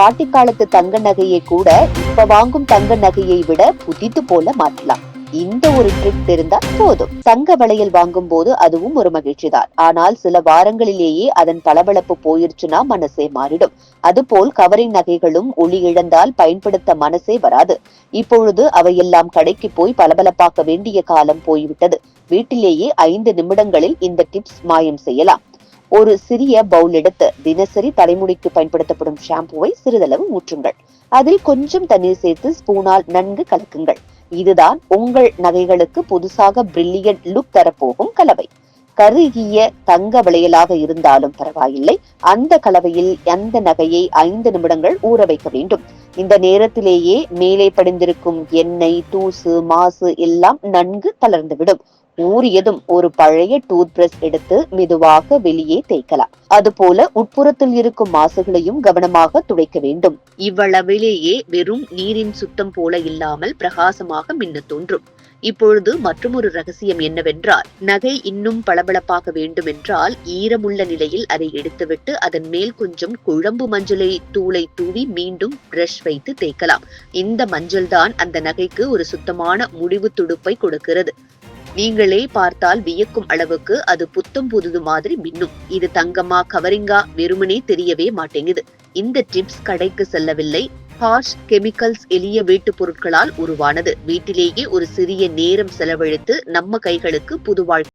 பாட்டி காலத்து தங்க நகையை கூட இப்ப வாங்கும் தங்க நகையை விட புதித்து போல மாற்றலாம். இந்த ஒரு ட்ரிக் தெரிந்தா போதும். தங்க வளையல் வாங்கும் போது அதுவும் ஒரு மகிழ்ச்சி தான் ஆனால் சில வாரங்களிலேயே அதன் பளபளப்பு போயிருச்சுன்னா மனசே மாறிடும். அதுபோல் கவரிங் நகைகளும் ஒளி இழந்தால் பயன்படுத்த மனசே வராது. இப்பொழுது அவையெல்லாம் கடைக்கு போய் பளபளப்பாக்க வேண்டிய காலம் போய்விட்டது. வீட்டிலேயே ஐந்து நிமிடங்களில் இந்த டிப்ஸ் மாயம் செய்யலாம். ஒரு சிறிய பவுல் எடுத்து தினசரி தலைமுடிக்கு பயன்படுத்தப்படும் ஷாம்புவை சிறிதளவு ஊற்றுங்கள். அதில் கொஞ்சம் தண்ணீர் சேர்த்து ஸ்பூனால் நன்கு கலக்குங்கள். இதுதான் உங்கள் நகைகளுக்கு புதுசாக பிரில்லியன்ட் லுக் தரப்போகும் கலவை. கருகிய தங்க விளையலாக இருந்தாலும் பரவாயில்லை. அந்த கலவையில் அந்த நகையை ஐந்து நிமிடங்கள் ஊற வைக்க வேண்டும். இந்த நேரத்திலேயே மேலே படிந்திருக்கும் எண்ணெய் தூசு மாசு எல்லாம் நன்கு தளர்ந்துவிடும். ஊறியதும் ஒரு பழைய டூத் பிரஷ் எடுத்து மெதுவாக வெளியே தேய்க்கலாம். அதுபோல உட்புறத்தில் இருக்கும் மாசுகளையும் கவனமாக துடைக்க வேண்டும். இவ்வளவிலேயே வெறும் நீரின் சுத்தம் போல இல்லாமல் பிரகாசமாக மின்ன தோன்றும். இப்பொழுது மற்றொரு ரகசியம் என்னவென்றால் நகை இன்னும் பளபளப்பாக வேண்டும் என்றால் ஈரமுள்ள நிலையில் அதை எடுத்துவிட்டு அதன் மேல் கொஞ்சம் குழம்பு மஞ்சளை தூளை தூவி மீண்டும் பிரஷ் வைத்து தேய்க்கலாம். இந்த மஞ்சள் தான் அந்த நகைக்கு ஒரு சுத்தமான முடிவு துடுப்பை கொடுக்கிறது. நீங்களே பார்த்தால் வியக்கும் அளவுக்கு அது புத்தம் புதுது மாதிரி மின்னும். இது தங்கமா கவரிங்கா வெறுமனே தெரியவே மாட்டேங்குது. இந்த டிப்ஸ் கடைக்கு செல்லவில்லை. ஹார்ஷ் கெமிக்கல்ஸ் எளிய வீட்டுப் பொருட்களால் உருவானது. வீட்டிலேயே ஒரு சிறிய நேரம் செலவழித்து நம்ம கைகளுக்கு புது வாழ்க்கை